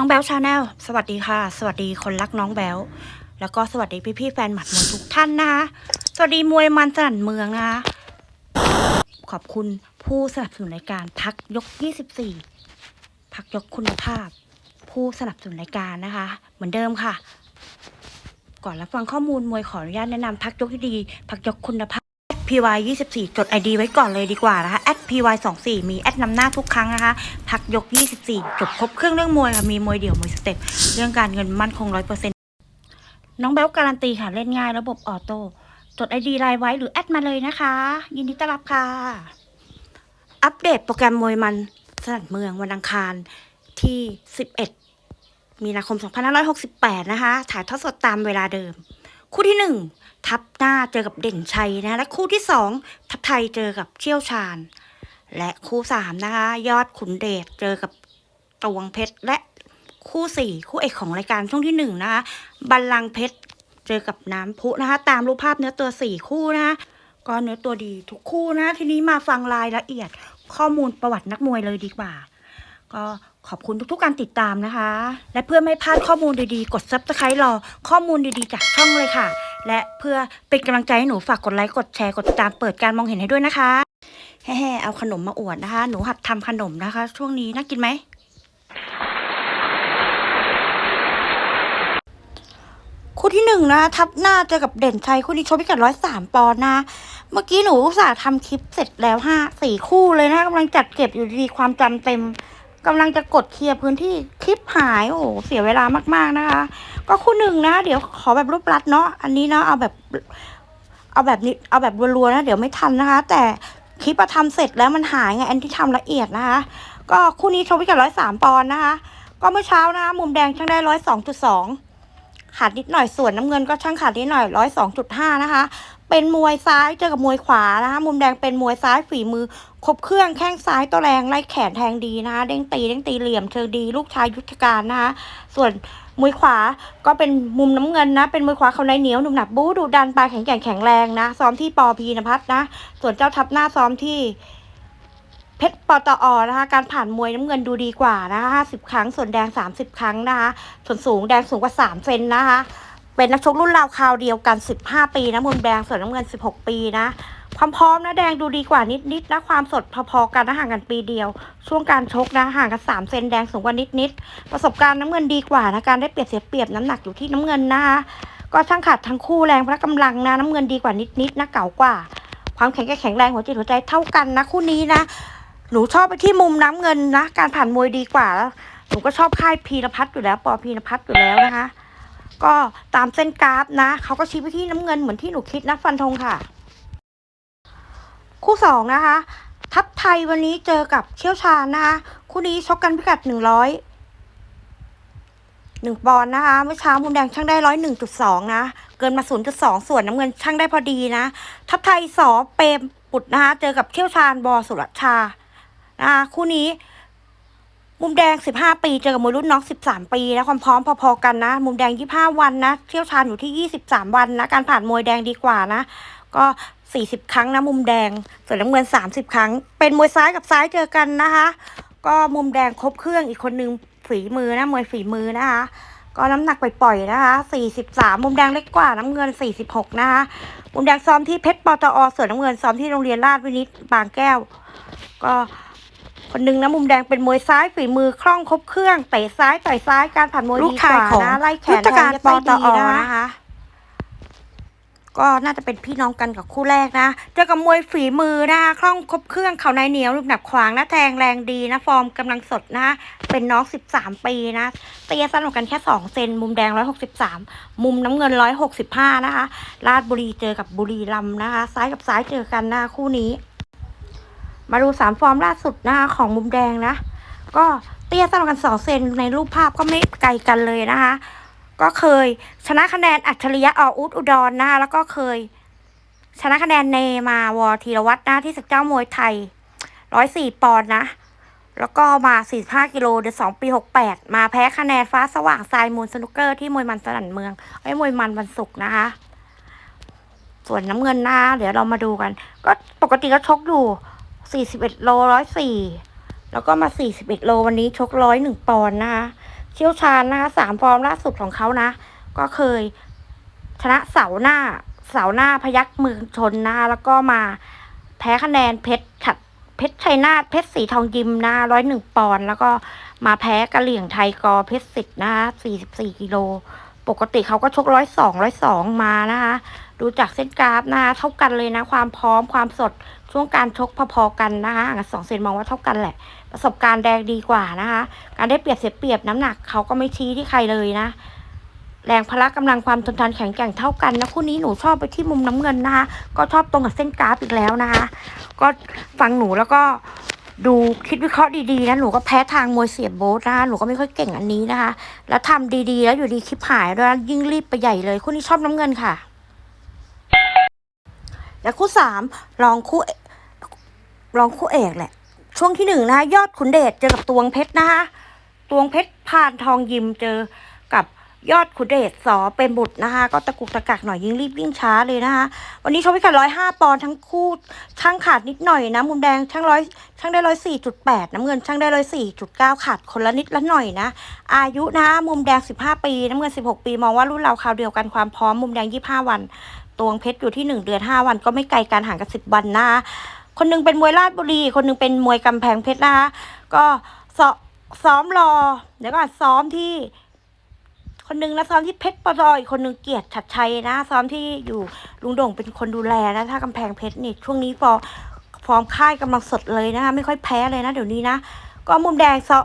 น้องแบลชาแนลสวัสดีค่ะ สวัสดีคนรักน้องแบลแล้วก็สวัสดีพี่ๆแฟนหมัดมวยทุกท่านนะคะสวัสดีมวยมันสนั่นเมืองนะคะขอบคุณผู้สนับสนุนรายการพักยก 24 พักยกคุณภาพ ผู้สนับสนุนรายการนะคะ เหมือนเดิมค่ะ ก่อนรับฟังข้อมูลมวยขออนุญาตแนะนำพักยกที่ดี พักยกคุณภาพ PY 24 จด ID ไว้ก่อนเลยดีกว่านะคะ PY 24 มีแอดนำหน้าทุกครั้งนะคะพักยก 24 จบครบเครื่องเรื่องมวยค่ะ มีมวยเดี่ยวมวยสเต็ป เรื่องการเงินมั่นคง 100%น้องแบ๊วการันตีค่ะ เล่นง่ายระบบออโต้ จด ID รายไว้หรือแอดมาเลยนะคะ ยินดีต้อนรับค่ะ อัปเดตโปรแกรมมวยมันสนัดเมืองวันอังคารที่ 11 มีนาคม 2568 นะคะ ถ่ายทอดสดตามเวลาเดิม คู่ที่หนึ่งทับหน้าเจอกับเด่นชัยนะ และคู่ที่สองทับไทยเจอกับเชี่ยวชาญ และคู่สามนะคะยอดขุนเดชเจอกับตวงเพชรและคู่สี่คู่เอกของรายการช่วงที่หนึ่งนะคะบัลลังเพชรเจอกับน้ำพุนะคะ ตามรูปภาพเนื้อตัวสี่คู่นะคะก็เนื้อตัวดีทุกคู่นะทีนี้มาฟังรายละเอียดข้อมูลประวัตินักมวยเลยดีกว่า ก็ ขอบคุณทุกๆการติดตามนะคะ และเพื่อไม่พลาดข้อมูลดีๆ กด subscribe รอข้อมูลดีๆ จากช่องเลยค่ะ และเพื่อเป็นกำลังใจให้หนูฝากกดไลค์ กดแชร์ กดติดตามเปิดการมองเห็นให้ด้วยนะคะ แฮ่ๆเอาขนมมาอวดนะคะ หนูหัดทำขนมนะคะ ช่วงนี้น่ากินไหม คู่ที่หนึ่งนะ ทับหน้าเจอกับเด่นชัยคู่นี้ชกพิกัดร้อยสามปอนด์นะ เมื่อกี้หนูอุตส่าห์ทำคลิปเสร็จแล้วห้าสี่คู่เลยนะกำลังจัดเก็บอยู่ดีๆความจำเต็ม กำลังจะกดเคลียร์พื้นที่คลิปหายโอ้โหเสียเวลามากๆนะคะ ก็คู่หนึ่งนะ เดี๋ยวขอแบบรูปรัดเนาะอันนี้เนาะเอาแบบเอาแบบนี้เอาแบบรัวๆนะเดี๋ยวไม่ทันนะคะ แต่คลิปอะทำเสร็จแล้วมันหายไงอันที่ทำละเอียดนะคะ ก็คู่นี้ชกพิกัดร้อยสามปอนด์นะคะ ก็เมื่อเช้านะคะมุมแดงช่างได้ร้อยสองจุดสอง ขาดนิดหน่อยส่วนน้ำเงินก็ช่างขาดนิดหน่อยร้อยสองจุดห้านะคะ เป็นมวยซ้ายเจอกับมวยขวานะคะ มุมแดงเป็นมวยซ้ายฝีมือครบเครื่องแข้งซ้ายตัวแรงไล่แขนแทงดีนะคะ เด้งตีเด้งตีเหลี่ยมเชิงดี ลูกชายยุทธการนะคะ ส่วนมวยขวาก็เป็นมุมน้ำเงินนะ เป็นมวยขวาเขาในเหนียวหนุ่มหนักบู๊ดุดันปลายแข็งแกร่งแข็งแรงนะ ซ้อมที่ปอพีนพัฒน์นะส่วนเจ้าทับหน้าซ้อมที่ เพชรปตอนะคะ การผ่านมวยน้ำเงินดูดีกว่านะคะห้าสิบครั้ง ส่วนแดงสามสิบครั้งนะคะ ส่วนสูงแดงสูงกว่าสามเซนนะคะ เป็นนักชกรุ่นราวคราวเดียวกัน15ปีนะมุมแดงส่วนน้ำเงิน16ปีนะความพร้อมนะแดงดูดีกว่านิดๆนะความสดพอๆกันนะห่างกันปีเดียว ช่วงการชกนะห่างกัน3เซนแดงสูงกว่านิดๆประสบการณ์น้ำเงินดีกว่านะการได้เปรียบเสียเปรียบน้ำหนักอยู่ที่น้ำเงินนะคะก็ช่างขาดทั้งคู่แรงพละกำลังนะน้ำเงินดีกว่านิดๆนะเก่ากว่า ความแข็งแกร่งแข็งแรงหัวจิตหัวใจเท่ากันนะคู่นี้นะ หนูชอบไปที่มุมน้ำเงินนะ การผ่านมวยดีกว่าแล้วหนูก็ชอบค่ายพีรพัฒน์อยู่แล้ว ปอพีรพัฒน์อยู่แล้วนะคะ ก็ตามเส้นกราฟนะเขาก็ชี้ไปที่น้ำเงินเหมือนที่หนูคิดนะฟันธงค่ะ คู่สองนะคะ ทัพไทยวันนี้เจอกับเชี่ยวชาญนะคะคู่นี้ชกกันพิกัดหนึ่งร้อยหนึ่งปอนด์นะคะ เมื่อเช้ามุมแดงช่างได้ร้อยหนึ่งจุดสองนะ เกินมาศูนย์จุดสองส่วนน้ำเงินช่างได้พอดีนะ ทัพไทยสอเปรมปุดนะคะ เจอกับเชี่ยวชาญบอสุรชา นะคะคู่นี้ มุมแดง15ปีเจอกับมวยรุ่นน้อง13ปีนะความพร้อมพอๆกันนะ มุมแดง25วันนะเชี่ยวชาญอยู่ที่23วันนะการผ่านมวยแดงดีกว่านะ ก็40ครั้งนะมุมแดงส่วนน้ำเงิน30ครั้ง เป็นมวยซ้ายกับซ้ายเจอกันนะคะ ก็มุมแดงครบเครื่องอีกคนนึงฝีมือนะมวยฝีมือนะคะก็น้ำหนักปล่อยๆนะคะ 43 มุมแดงเล็กกว่าน้ำเงิน 46 นะคะ มุมแดงซ้อมที่เพชรปตอส่วนน้ำเงินซ้อมที่โรงเรียนราชวินิตบางแก้ว ก็ คนหนึ่งนะมุมแดงเป็นมวยซ้ายฝีมือคล่องครบเครื่องเตะซ้ายต่อยซ้ายการผ่านมวยลูดีกกชายว่าของนะไล่แขนยุทธการแทงได้ปตอดีนะคะก็น่าจะเป็นพี่น้องกันกับคู่แรกนะ เจอกับมวยฝีมือนะคะคล่องครบเครื่องเขาในเหนียวลูกหนักขวางนะแทงแรงดีนะ ฟอร์มกำลังสดนะ เป็นน้อง 13 ปีนะ เตี้ยสั้นกว่ากันแค่ 2 เซน มุมแดง 163 มุมน้ำเงิน 165 นะคะ ราชบุรีเจอกับบุรีรัมย์นะคะ ซ้ายกับซ้ายเจอกันนะคู่นี้ มาดูสามฟอร์มล่าสุดนะคะของมุมแดงนะ ก็เตี้ยสั้นกว่ากันสองเซนในรูปภาพก็ไม่ไกลกันเลยนะคะ ก็เคยชนะคะแนนอัจฉริยะออุดอุดรนะคะแล้วก็เคย ชนะคะแนนเนมาวอธีรวัตรนะที่ศึกเจ้ามวยไทยร้อยสี่ปอนด์นะ แล้วก็มาสี่ห้ากิโลเดือนสองปีหกแปดมาแพ้คะแนนฟ้าสว่างทรายมูลสนุกเกอร์ที่มวยมันสนั่นเมืองไอ้มวยมันวันศุกร์นะคะ ส่วนน้ำเงินหน้า เดี๋ยวเรามาดูกัน ก็ปกติก็ชกอยู่ สี่สิบเอ็ดโลร้อยสี่แล้วก็มาสี่สิบเอ็ดโลวันนี้ชกร้อยหนึ่งปอนด์นะคะ เชี่ยวชาญนะคะสามฟอร์มล่าสุดของเขานะ ก็เคยชนะเสาหน้าเสาหน้าพยักเมืองชนนะคะแล้วก็มาแพ้คะแนนเพชรขัดเพชรชัยนาทเพชรสีทองยิมนะร้อยหนึ่งปอนด์แล้วก็มาแพ้กะเหลี่ยงไทยกอเพชรสิทธ์นะคะสี่สิบสี่กิโล ปกติเขาก็ชกร้อยสองร้อยสองมานะคะ ดูจากเส้นกราฟนะคะเท่ากันเลยนะ ความพร้อมความสดช่วงการชกพอๆกันนะคะห่างสองเซนมองว่าเท่ากันแหละ ประสบการณ์แดงดีกว่านะคะ การได้เปรียบเสียเปรียบน้ำหนักเขาก็ไม่ชี้ที่ใครเลยนะ แรงพละกำลังความทนทานแข็งแกร่งเท่ากันนะคู่นี้หนูชอบไปที่มุมน้ำเงินนะคะ ก็ชอบตรงกับเส้นกราฟอีกแล้วนะคะ ก็ฟังหนูแล้วก็ดูคิดวิเคราะห์ดีๆนะหนูก็แพ้ทางมวยเสียบโบ๊ทนะคะหนูก็ไม่ค่อยเก่งอันนี้นะคะ แล้วทำดีๆ แล้วอยู่ดีคลิปหายด้วยยิ่งรีบไปใหญ่เลยคู่นี้ชอบน้ำเงินค่ะ และคู่สามรองคู่รองคู่เอกแหละ ช่วงที่หนึ่งนะคะยอดขุนเดชเจอกับตวงเพชรนะคะตวงเพชรพานทองยิมเจอกับยอดขุนเดชสอเป็นบุตรนะคะก็ตะกุกตะกักหน่อยยิ่งรีบยิ่งช้าเลยนะคะวันนี้ชกพิกัดร้อยห้าปอนด์ทั้งคู่ช่างขาดนิดหน่อยนะมุมแดงช่างร้อยช่างได้ร้อยสี่จุดแปดน้ำเงินช่างได้ร้อยสี่จุดเก้าขาดคนละนิดละหน่อยนะอายุนะมุมแดงสิบห้าปี น้ำเงินสิบหกปี มองว่ารุ่นเราคราวเดียวกันความพร้อมมุมแดงยี่ห้าวัน ตวงเพชรอยู่ที่หนึ่งเดือนห้าวัน ก็ไม่ไกลกันห่างกันสิบวันนะคะคนหนึงเป็นมวยราชบุรี คนหนึงเป็นมวยกำแพงเพชรนะคะก็ซ้อมรอเดี๋ยวก่อนซ้อมที่ คนหนึงนะซ้อมที่เพชรปรอยคนหนึงเกียรติชัดชัยนะ ซ้อมที่อยู่ลุงด่งเป็นคนดูแลนะ ถ้ากำแพงเพชรนี่ช่วงนี้ฟอฟอร์มค่ายกำลังสดเลยนะคะไม่ค่อยแพ้เลยนะ เดี๋ยวนี้นะก็มุมแดงซอ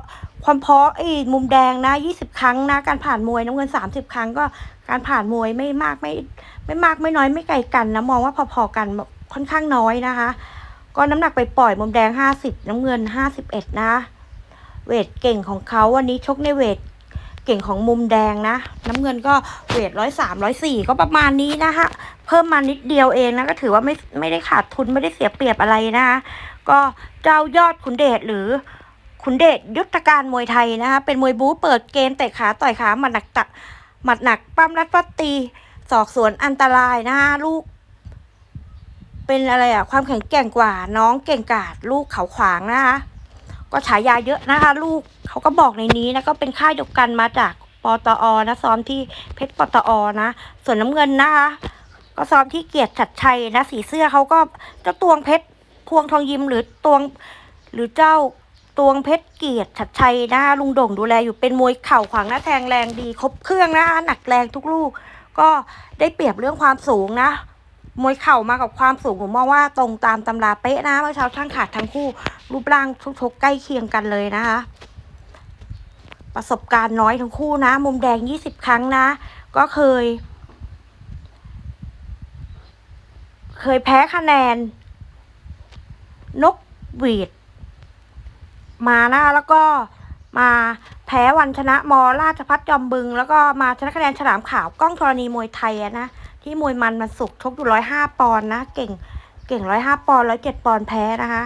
ความเพราะไอ้มุมแดงนะยี่สิบครั้งนะ การผ่านมวยน้ำเงินสามสิบครั้งก็ การผ่านมวยไม่มากไม่ไม่มากไม่น้อยไม่ไกลกันนะมองว่าพอๆกันค่อนข้างน้อยนะคะ ก็น้ำหนักไปปล่อยมุมแดงห้าสิบน้ำเงินห้าสิบเอ็ดนะ เวทเก่งของเขาวันนี้ชกในเวทเก่งของมุมแดงนะ น้ำเงินก็เวทร้อยสามร้อยสี่ก็ประมาณนี้นะคะเพิ่มมานิดเดียวเองนะก็ถือว่าไม่ไม่ได้ขาดทุนไม่ได้เสียเปรียบอะไรนะคะก็เจ้ายอดขุนเดชหรือขุนเดชยุทธการมวยไทยนะคะเป็นมวยบู๊เปิดเกมเตะขาต่อยขามัดหนักตะ หมัดหนักปั้มรัดฟัดตีศอกสวนอันตรายนะคะลูก เป็นอะไรอะความแข็งแกร่งกว่าน้องเก่งกาจลูกเขาขวางนะคะก็ฉายาเยอะนะคะ ลูกเขาก็บอกในนี้นะก็เป็นค่ายเดียวกันมาจากปตอนะซ้อมที่เพชรปตอนะ ส่วนน้ำเงินนะคะ ก็ซ้อมที่เกียรติชัดชัยนะสีเสื้อเขาก็เจ้าตวงเพชรพวงทองยิมหรือตวงหรือเจ้า ตวงเพชรเกียรติชัดชัยนะคะลุงโด่งดูแลอยู่เป็นมวยเข่าขวางหน้าแทงแรงดี ครบเครื่องนะคะหนักแรงทุกลูก ก็ได้เปรียบเรื่องความสูงนะ มวยเข่ามากับความสูงผมมองว่าตรงตามตำราเป๊ะนะเมื่อเช้าช่างขาดทั้งคู่ รูปร่างชกๆใกล้เคียงกันเลยนะคะ ประสบการณ์น้อยทั้งคู่นะ มุมแดงยี่สิบครั้งนะ ก็เคย เคยแพ้คะแนน นกหวีด มานะแล้วก็มาแพ้วันชนะมอราชพัฒจอมบึง แล้วก็มาชนะคะแนนฉลามขาวกล้องธรณีมวยไทยนะที่มวยมันมันสุกชกอยู่ร้อยห้าปอนด์นะ เก่งเก่งร้อยห้าปอนด์ร้อยเจ็ดปอนด์แพ้นะคะ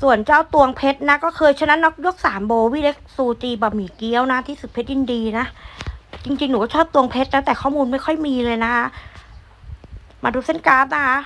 ส่วนเจ้าตวงเพชรนะ ก็เคยชนะน็อกยกสามโบวิเล็กซูจีบะหมี่เกี๊ยวนะที่สุดเพชรยินดีนะ จริงๆ หนูก็ชอบตวงเพชรนะแต่ข้อมูลไม่ค่อยมีเลยนะคะมาดูเส้นกราฟนะคะ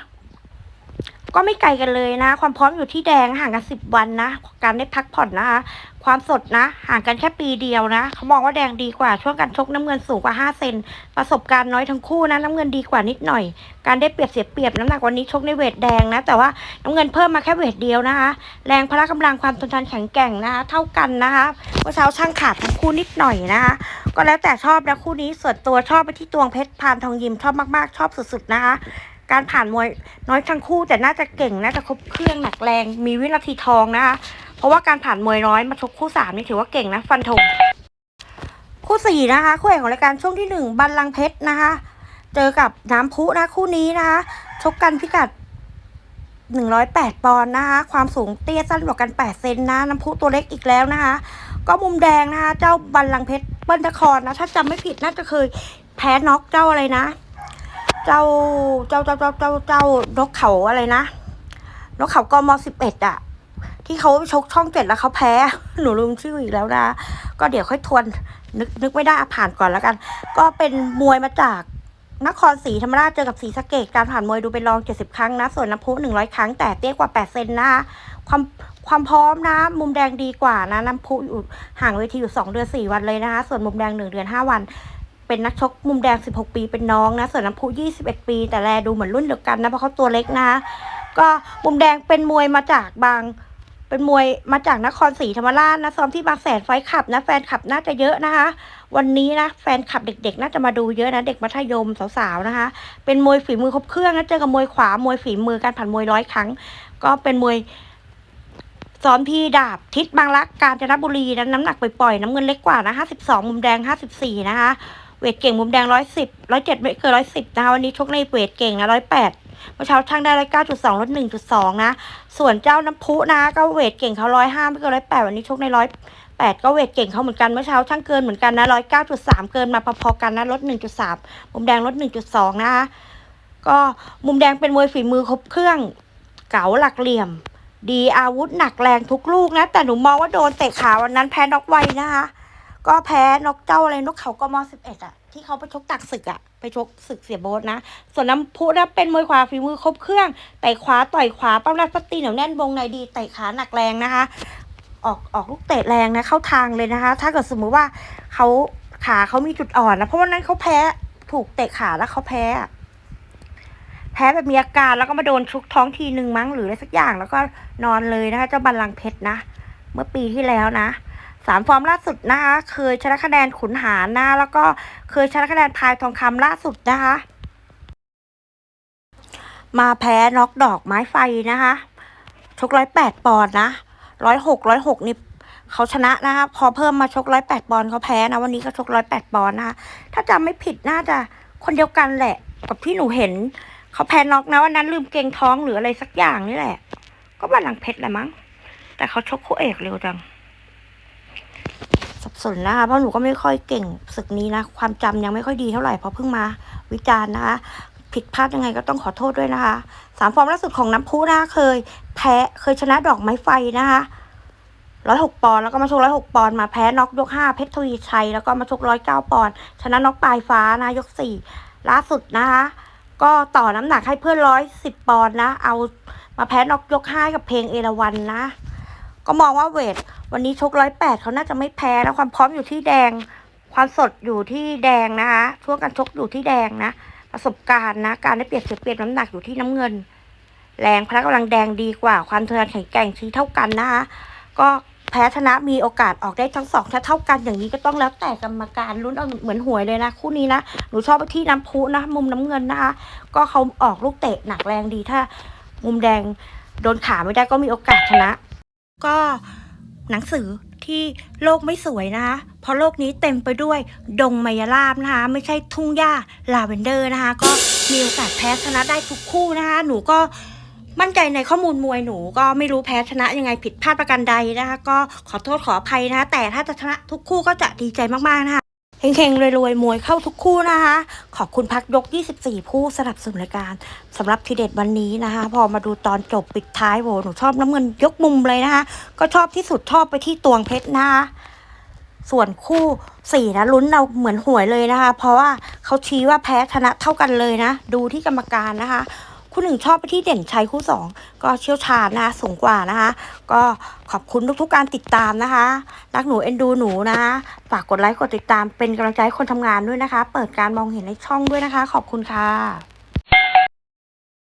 ก็ไม่ไกลกันเลยนะ ความพร้อมอยู่ที่แดงห่างกันสิบวันนะ การได้พักผ่อนนะคะ ความสดนะ ห่างกันแค่ปีเดียวนะเขามองว่าแดงดีกว่า ช่วงการชกน้ำเงินสูงกว่าห้าเซน ประสบการณ์น้อยทั้งคู่นะ น้ำเงินดีกว่านิดหน่อย การได้เปรียบเสียเปรียบน้ำหนักวันนี้ชกในเวทแดงนะ แต่ว่าน้ำเงินเพิ่มมาแค่เวทเดียวนะคะ แรงพละกำลังความทนทานแข็งแกร่งนะคะเท่ากันนะคะเมื่อเช้าช่างขาดทั้งคู่นิดหน่อยนะคะ ก็แล้วแต่ชอบนะคู่นี้ส่วนตัวชอบไปที่ตวงเพชรพานทองยิมชอบมากๆ ชอบสุดๆนะคะ การผ่านมวยน้อยทั้งคู่แต่น่าจะเก่งน่าจะครบเครื่องหนักแรง มีวินาทีทองนะคะ เพราะว่าการผ่านมวยน้อยมาชกคู่สามนี่ถือว่าเก่งนะฟันธงคู่สี่นะคะคู่เอกของรายการช่วงที่หนึ่งบัลลังเพชรนะคะ เจอกับน้ำพุนะคู่นี้นะคะชกกันพิกัดหนึ่งร้อยแปดปอนด์นะคะ ความสูงเตี้ยสั้นกว่ากันแปดเซนนะ น้ำพุตัวเล็กอีกแล้วนะคะ ก็มุมแดงนะคะ เจ้าบัลลังเพชรเปิ้ลนครนะ ถ้าจำไม่ผิดน่าจะเคยแพ้น็อกเจ้าอะไรนะ เจ้าเจ้าเจ้าเจ้าเจ้าเจ้านกเขาอะไรนะนกเขากมสิบเอ็ดอะที่เขาชกช่องเจ็ดแล้วเขาแพ้ หนูลืมชื่ออีกแล้วนะ ก็เดี๋ยวค่อยทวน นึกนึกไม่ได้อผ่านก่อนแล้วกัน ก็เป็นมวยมาจากนครศรีธรรมราชเจอกับศรีสะเกดการผ่านมวยดูเป็นรองเจ็ดสิบครั้งนะ ส่วนน้ำพุหนึ่งร้อยครั้ง แต่เตี้ยกว่าแปดเซนนะคะความความพร้อมนะ มุมแดงดีกว่านะ น้ำพุอยู่ห่างเวทีอยู่สองเดือนสี่วันเลยนะคะ ส่วนมุมแดงหนึ่งเดือนห้าวัน เป็นนักชกมุมแดง 16 ปีเป็นน้องนะส่วนน้ำพุ 21 ปี แต่แลดูเหมือนรุ่นเดียวกันนะเพราะเขาตัวเล็กนะ ก็มุมแดงเป็นมวยมาจากบาง เป็นมวยมาจากนครศรีธรรมราชนะซ้อมที่บางแสนไฟขับนะแฟนคลับน่าจะเยอะนะคะ วันนี้นะแฟนคลับเด็กๆ น่าจะมาดูเยอะนะเด็กมัธยมสาวๆนะคะ เป็นมวยฝีมือครบเครื่องนะเจอกับมวยขวามวยฝีมือการผ่านมวยร้อยครั้ง ก็เป็นมวยซ้อมที่ดาบทิศบางรัก กาญจนบุรีนะน้ำหนักปล่อยๆน้ำเงินเล็กกว่านะ52 มุมแดง 54 นะคะ เวทเก่งมุมแดง110 107ไม่เกิน110นะคะวันนี้ชกในเวทเก่งนะ108เมื่อเช้าช่างได้109.2ลด1.2นะ ส่วนเจ้าน้ำพุนะก็เวทเก่งเขา105ไม่เกิน108วันนี้ชกใน108ก็เวทเก่งเขาเหมือนกันเมื่อเช้าช่างเกินเหมือนกันนะ109.3เก้าจุดสามเกินมาพอๆกันนะลด1.3มุมแดงลด1.2นะคะก็มุมแดงเป็นมวยฝีมือครบเครื่องเก๋าหลักเหลี่ยม ดีอาวุธหนักแรงทุกลูกนะ แต่หนูมองว่าโดนเตะขาวันนั้นแพ้น็อกไวนะคะ ก็แพ้นกเจ้าอะไรนกเขากมสิบเอ็ดอะที่เขาไปชกตักศึกอะไปชกศึกเสียโบสนะ ส่วนน้ำพุนะเป็นมวยขวาฝีมือครบเครื่องเตะขวาต่อยขวาปั้มรัดปัตตีเหนียวแน่นวงในดีเตะขาหนักแรงนะคะ ออกออกลูกเตะแรงนะเข้าทางเลยนะคะ ถ้าเกิดสมมุติว่าเขาขาเขามีจุดอ่อนนะเพราะวันนั้นเขาแพ้ถูกเตะขาแล้วเขาแพ้แพ้แบบมีอาการแล้วก็มาโดนชุกท้องทีหนึ่งมั้งหรืออะไรสักอย่างแล้วก็นอนเลยนะคะเจ้าบัลลังก์เพชรนะ เมื่อปีที่แล้วนะ สามฟอร์มล่าสุดนะคะเคยชนะคะแนนขุนหารนะแล้วก็เคยชนะคะแนนพายทองคำล่าสุดนะคะ มาแพ้น็อกดอกไม้ไฟนะคะชกร้อยแปดปอนด์นะร้อยหกร้อยหกนี่เขาชนะนะคะพอเพิ่มมาชกร้อยแปดปอนด์เขาแพ้นะวันนี้ก็ชกร้อยแปดปอนด์นะคะถ้าจำไม่ผิดน่าจะคนเดียวกันแหละ กับที่หนูเห็น เขาแพ้น็อกนะวันนั้นลืมเกงท้องหรืออะไรสักอย่างนี่แหละ ก็บัลลังเพชรแหละมั้งแต่เขาชกคู่เอกเร็วจัง สับสนนะคะเพราะหนูก็ไม่ค่อยเก่งศึกนี้นะ ความจำยังไม่ค่อยดีเท่าไหร่เพราะเพิ่งมาวิจารณ์นะคะ ผิดพลาดยังไงก็ต้องขอโทษด้วยนะคะสามฟอร์มล่าสุดของน้ำพุนะคะเคย แพ้เคยชนะดอกไม้ไฟนะคะร้อยหกปอนด์แล้วก็มาชกร้อยหกปอนด์มาแพ้น็อกยกห้าเพชรทวีชัยแล้วก็มาชกร้อยเก้าปอนด์ชนะน็อกปลายฟ้านะยกสี่ล่าสุดนะคะ ก็ต่อน้ำหนักให้เพื่อนร้อยสิบปอนด์นะ เอามาแพ้น็อกยกห้ากับเพลงเอราวันนะ ก็มองว่าเวท วันนี้ชกร้อยแปดเขาน่าจะไม่แพ้แล้วความพร้อมอยู่ที่แดง ความสดอยู่ที่แดงนะคะช่วงการชกอยู่ที่แดงนะ ประสบการณ์นะ การได้เปรียบเสียเปรียบน้ำหนักอยู่ที่น้ำเงิน แรงพละกำลังแดงดีกว่า ความทะยานแข็งแกร่งชี้เท่ากันนะคะก็แพ้ชนะมีโอกาสออกได้ทั้งสองถ้าเท่ากันอย่างนี้ก็ต้องแล้วแต่กรรมการลุ้นเอาเหมือนหวยเลยนะ คู่นี้นะหนูชอบไปที่น้ำพุนะมุมน้ำเงินนะคะ ก็เขาออกลูกเตะหนักแรงดีถ้า มุมแดงโดนขาไม่ได้ก็มีโอกาสชนะ ก็ หนังสือที่โลกไม่สวยนะคะเพราะโลกนี้เต็มไปด้วยดงไมยราบนะคะ ไม่ใช่ทุ่งหญ้าลาเวนเดอร์นะคะ ก็มีโอกาสแพ้ชนะได้ทุกคู่นะคะ หนูก็มั่นใจในข้อมูลมวยหนูก็ไม่รู้แพ้ชนะยังไงผิดพลาดประการใดนะคะ ก็ขอโทษขออภัยนะคะ แต่ถ้าจะชนะทุกคู่ก็จะดีใจมากๆนะคะ เฮงๆรวยๆมวยเข้าทุกคู่นะคะ ขอบคุณพักยก 24 ผู้สนับสนุนรายการสำหรับทีเด็ดวันนี้นะคะ พอมาดูตอนจบปิดท้ายโหหนูชอบน้ำเงินยกมุมเลยนะคะ ก็ชอบที่สุดชอบไปที่ตวงเพชรนะคะส่วนคู่สี่นะลุ้นเราเหมือนหวยเลยนะคะ เพราะว่าเขาชี้ว่าแพ้ชนะเท่ากันเลยนะ ดูที่กรรมการนะคะ คู่หนึ่งชอบไปที่เด่นชัยคู่สองก็เชี่ยวชาญนะคะสูงกว่านะคะ ก็ขอบคุณทุกๆการติดตามนะคะ รักหนูเอ็นดูหนูนะคะฝากกดไลค์กดติดตามเป็นกำลังใจให้คนทำงานด้วยนะคะ เปิดการมองเห็นในช่องด้วยนะคะ ขอบคุณค่ะ